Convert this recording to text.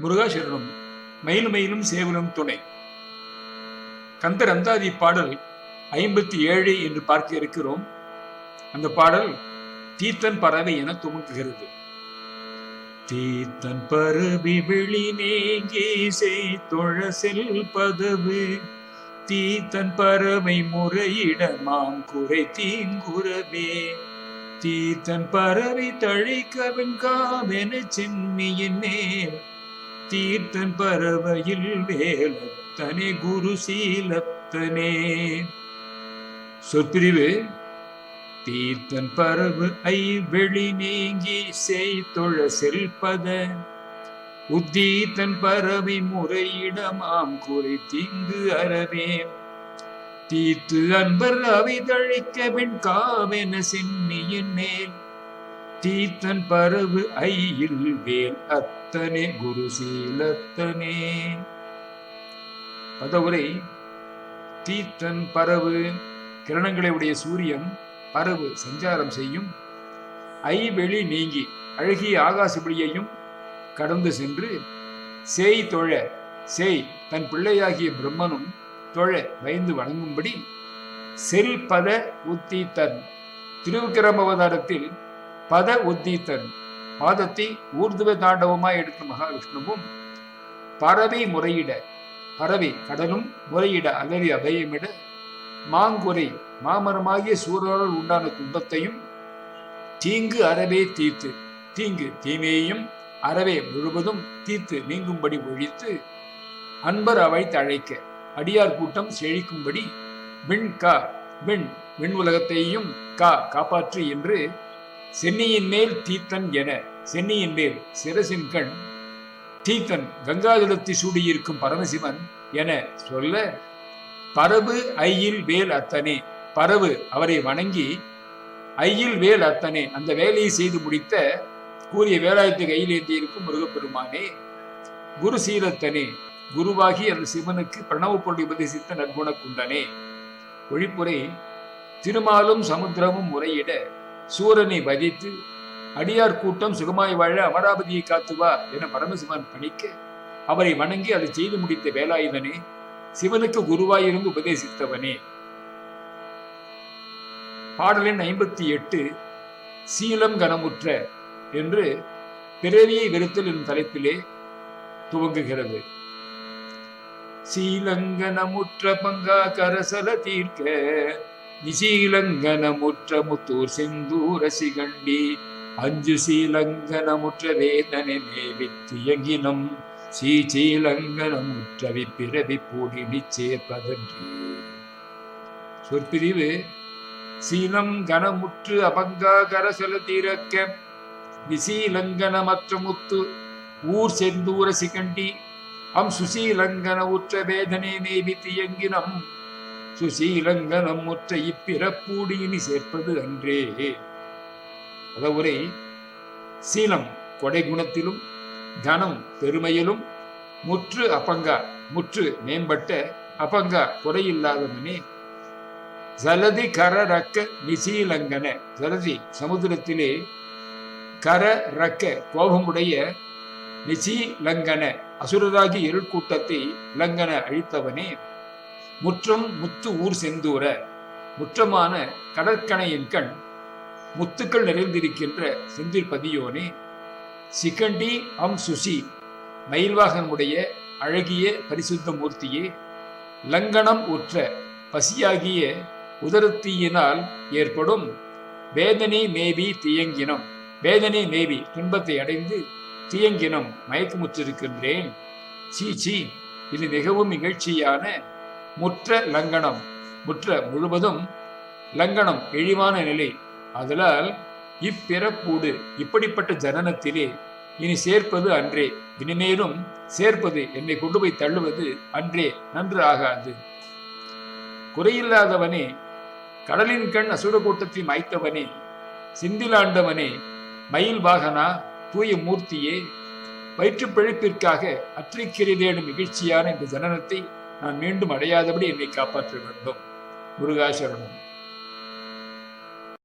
முருகாசரணம் மயில் மயிலும் சேவலும் துணை. கந்தர் அந்தாதி பாடல் ஐம்பத்தி ஏழு என்று பார்க்க இருக்கிறோம். அந்த பாடல் தீத்தன் பறவை என துவங்குகிறது. தீத்தன் பருவி விழி நீங்கி செய்தொழ செல் பதவு. தீத்தன் பறவை முறையிடமாம் குறை தீங்குறவே தீத்தன் பறவை தழைக்க காவென சென்னியின் மேல். தீர்த்தன் பறவையில் வேலத்தனே குரு சீலத்தனே. சொற்பிரிவு தீர்த்தன் பறவு ஐ வெளி நீங்கி செய் தொழ செல்பத. உத்தீத்தன் பறவை முறையிடமாம் குறை தீங்கு அறவே. தீர்த்து அன்பர் அவை தழிக்க வெண் காவென சென்னியின் மேல். தீத்தன் பரவு ஐயில் வேல் அத்தனே குரு சீலத்தனே. பதவுரை தீத்தன் பரவு கிரணங்களை உடைய சூரியன் பரவு சஞ்சாரம் செய்யும் ஐ வெளி நீங்கி அழகிய ஆகாசபடியையும் கடந்து சென்று சேய் தொழ சேய் தன் பிள்ளையாகிய பிரம்மனும் தொழ பயந்து வணங்கும்படி செல் பத தன் திருவிக்கிரம அவதாரத்தில் பத உத்தீத்தன் பாதத்தை ஊர்துவ தாண்டவமாய் எடுத்த மகாவிஷ்ணுவும் பறவை முறையிட பறவை கடலும் முறையிட அலறி அபயமிட மாங்குறை மாமரமாகிய சூழலால் உண்டான துன்பத்தையும் தீங்கு அறவே தீர்த்து தீங்கு தீமையையும் அறவே முழுவதும் தீர்த்து நீங்கும்படி ஒழித்து அன்பர் அவை தழைக்க அடியார் கூட்டம் செழிக்கும்படி விண் கா விண் விண் உலகத்தையும் கா காப்பாற்று என்று சென்னியின் மேல் தீத்தன் என சென்னியின் மேல் சிரசின் கண் தீத்தன் கங்காதலத்தி சூடியிருக்கும் பரமசிவன் என சொல்ல பரவு ஐயில் வேல் அத்தனே. பரவு அவரை வணங்கி ஐயில் வேல் அத்தனே. அந்த வேலையை செய்து முடித்த கூறிய வேலாயத்தை கையில் ஏந்தியிருக்கும் முருகப்பெருமானே குரு சீலத்தனே குருவாகி அந்த சிவனுக்கு பிரணவ பொருளை உபதேசித்த நற்குண குண்டனே. ஒழிப்புரை திருமாலும் சமுத்திரமும் முறையிட சூரனை வதித்து அடியார் கூட்டம் சுகமாய் வாழ அமராவதியை காத்துவா என பரமசிவன் பணிக்க அவரை வணங்கி அதை செய்து முடித்த வேலாயுதனே சிவனுக்கு குருவாயிருந்து உபதேசித்தவனே. பாடலின் ஐம்பத்தி எட்டு சீலம் கனமுற்ற என்று பிறவியை வெறுத்தல் என்னும் தலைப்பிலே துவங்குகிறது. சீலங்கனமுற்ற பங்கா கரசல தீர்க்க நிசீலங்கனமுற்ற முத்தூர் செந்தூர சிகண்டி அஞ்சு சீலங்கனமுற்ற வேதனை மேவித்தியங்கினம் சீச்சீலங்கனமுற்ற விப்பிறவி பூடினி சேர்ப்பதன்றி சொற்பிரிவு சீலம் கனமுற்று அபங்காகர செலுத்திறக்க தீரக்க விசீலங்கனமற்ற முத்து ஊர் செந்தூர சிகண்டி அம் சுசீலங்கன உற்ற வேதனை மேவி தியங்கினம் சுசீலங்கனம் முற்ற இப்பிறப்பூடியினி சேர்ப்பது அன்றே. அதவுரை சீலம் கொடை குணத்திலும் கனம் பெருமையிலும் முற்று அபங்கா முற்று மேம்பட்ட அபங்கா குறையில்லாதவனே ஜலதி கர ரக்க நிசீலங்கன ஜலதி சமுத்திரத்திலே கர ரக்க கோபமுடைய நிசீலங்கன அசுரராகி இருள் கூட்டத்தை லங்கன அழித்தவனே. முற்றம் முத்து ஊர் செந்தூர முற்றமான கடற்கணையின் கண் முத்துக்கள் நிறைந்திருக்கின்ற செந்தில் பதியோனே சிகண்டி அம் சுசி மயில்வாகனுடைய அழகிய பரிசுத்த மூர்த்தியே லங்கனம் உற்ற பசியாகிய உதரத்தீயினால் ஏற்படும் வேதனை மேவி தியங்கினம் வேதனை மேவி துன்பத்தை அடைந்து தியங்கினம் மயக்கமுற்றிருக்கின்றேன். சீ சீ இது மிகவும் இகழ்ச்சியான முற்ற லங்கனம் முற்ற முழுவதும் லங்கனம் இழிவான நிலை. அதனால் இப்பிறப்பூடு இப்படிப்பட்ட ஜனனத்திலே இனி சேர்ப்பது அன்றே. இனிமேலும் சேர்ப்பது என்னை கொண்டு போய் தள்ளுவது அன்றே. நன்று ஆகாது. குறையில்லாதவனே கடலின் கண் அசுர கூட்டத்தில் மாய்த்தவனே சிந்திலாண்டவனே மயில் வாகனா தூய மூர்த்தியே வயிற்று பிழைப்பிற்காக அற்றிக்கிறதேனும் நிகழ்ச்சியான இந்த ஜனனத்தை நான் மீண்டும் அடையாதபடி என்னை காப்பாற்ற வேண்டும். முருகாசரணம்.